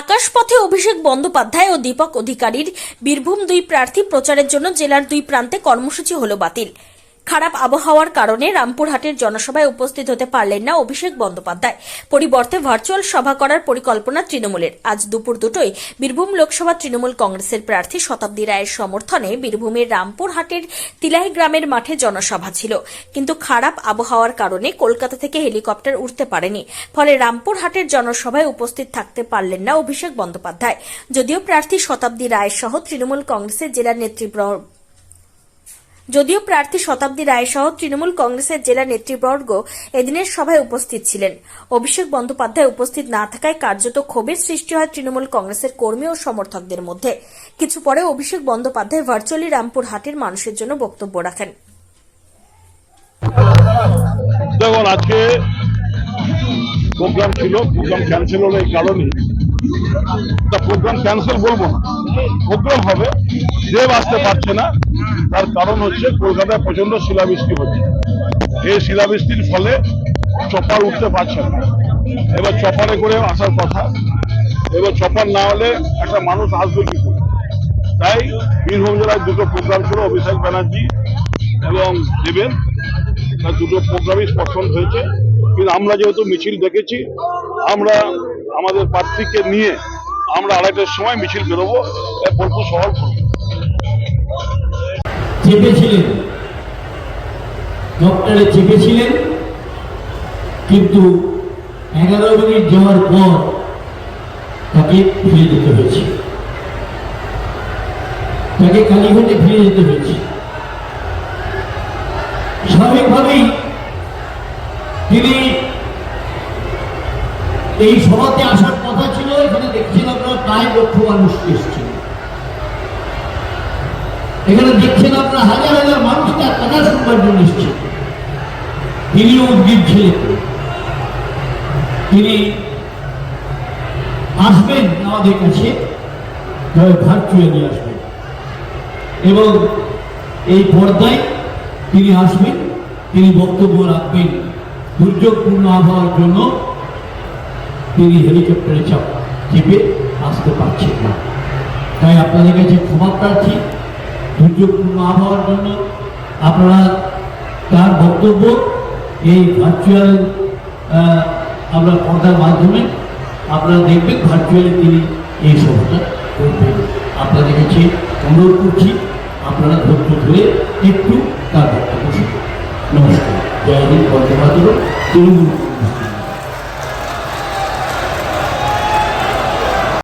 আকাশপথে অভিষেক বন্দ্যোপাধ্যায় ও দীপক অধিকারীর বীরভূম দুই প্রার্থী প্রচারের জন্য জেলার দুই প্রান্তে কর্মসূচি হল বাতিল। খারাপ আবহাওয়ার কারণে রামপুরহাটের জনসভায় উপস্থিত হতে পারলেন না অভিষেক বন্দ্যোপাধ্যায়। পরিবর্তে ভার্চুয়াল সভা করার পরিকল্পনা তৃণমূলের। আজ দুপুর দুটোই বীরভূম লোকসভা তৃণমূল কংগ্রেসের প্রার্থী শতাব্দী রায়ের সমর্থনে বীরভূমের রামপুরহাটের তিলাই গ্রামের মাঠে জনসভা ছিল। কিন্তু খারাপ আবহাওয়ার কারণে কলকাতা থেকে হেলিকপ্টার উঠতে পারেনি। ফলে রামপুরহাটের জনসভায় উপস্থিত থাকতে পারলেন না অভিষেক বন্দ্যোপাধ্যায়। যদিও প্রার্থী শতাব্দী রায় সহ তৃণমূল কংগ্রেসের জেলার নেতৃবৃন্দ যদিও প্রার্থী শতাব্দী রায় সহ তৃণমূল কংগ্রেসের জেলা নেতৃবর্গ এদিনের সভায় উপস্থিত ছিলেন। অভিষেক বন্দ্যোপাধ্যায় উপস্থিত না থাকায় কার্যত ক্ষোভের সৃষ্টি হয় তৃণমূল কংগ্রেসের কর্মী ও সমর্থকদের মধ্যে। কিছু পরে অভিষেক বন্দ্যোপাধ্যায় ভার্চুয়ালি রামপুর হাটের মানুষের জন্য বক্তব্য রাখেন। প্রোগ্রাম ছিল, প্রোগ্রাম ক্যান্সেল হলো এই কারণে প্রোগ্রাম ক্যান্সেল বলব না। প্রোগ্রাম হবে, দেব আসতে পারছে না। তার কারণ হচ্ছে কলকাতায় প্রচণ্ড শিলাবৃষ্টি হচ্ছে। এই শিলাবৃষ্টির ফলে চপার উঠতে পারছে না। এবার চপারে করে আসার কথা। এবার চপার না হলে একটা মানুষ আসবে কি করে? তাই বীরভূম জেলায় দুটো প্রোগ্রাম ছিল, অভিষেক ব্যানার্জি এবং দেবেন। তার দুটো প্রোগ্রামই স্পষ্ট হয়েছে। কিন্তু আমরা যেহেতু মিছিল দেখেছি, আমরা আমাদের প্রার্থীকে নিয়ে আমরা আড়াইটার সময় মিছিল বেরোবো বোলপুর শহর চেপেছিলেন ডক্টরে চেপেছিলেন কিন্তু এগারো মিনিট যাওয়ার পর তাকে ফিরে যেতে হয়েছে। তাকে কালীঘাটে ফিরে যেতে হয়েছে। স্বাভাবিকভাবেই তিনি এই সভাতে আসার কথা ছিল, এখানে দেখছেন আপনারা প্রায় লক্ষ মানুষ এসেছিল। এখানে দেখছেন আপনারা হাজার হাজার মানুষ তার কথা শুনবার জন্য এসছে তিনিও উদ্গীর ছিলেন তিনি আসবেন আমাদের কাছে ভার্চুয়ালি আসবেন। এবং এই পর্দায় তিনি আসবেন, তিনি বক্তব্য রাখবেন। দুর্যোগপূর্ণ আবহাওয়ার জন্য তিনি হেলিকপ্টারে চাপ। চেপে আসতে পারছেন না। তাই আপনাদের কাছে ক্ষমা প্রার্থী, দুর্যোগপূর্ণ আবহাওয়ার জন্য আপনারা তার বক্তব্য এই ভার্চুয়াল আমরা পর্দার মাধ্যমে আপনারা দেখবেন ভার্চুয়ালি তিনি এই সভাটা করবেন। আপনাদের কাছে অনুরোধ করছি, আপনারা ধৈর্য ধরে একটু তার বক্তব্য শুনুন। নমস্কার। জয় হিন্দ, বন্দে মাতরম। তৃণমূল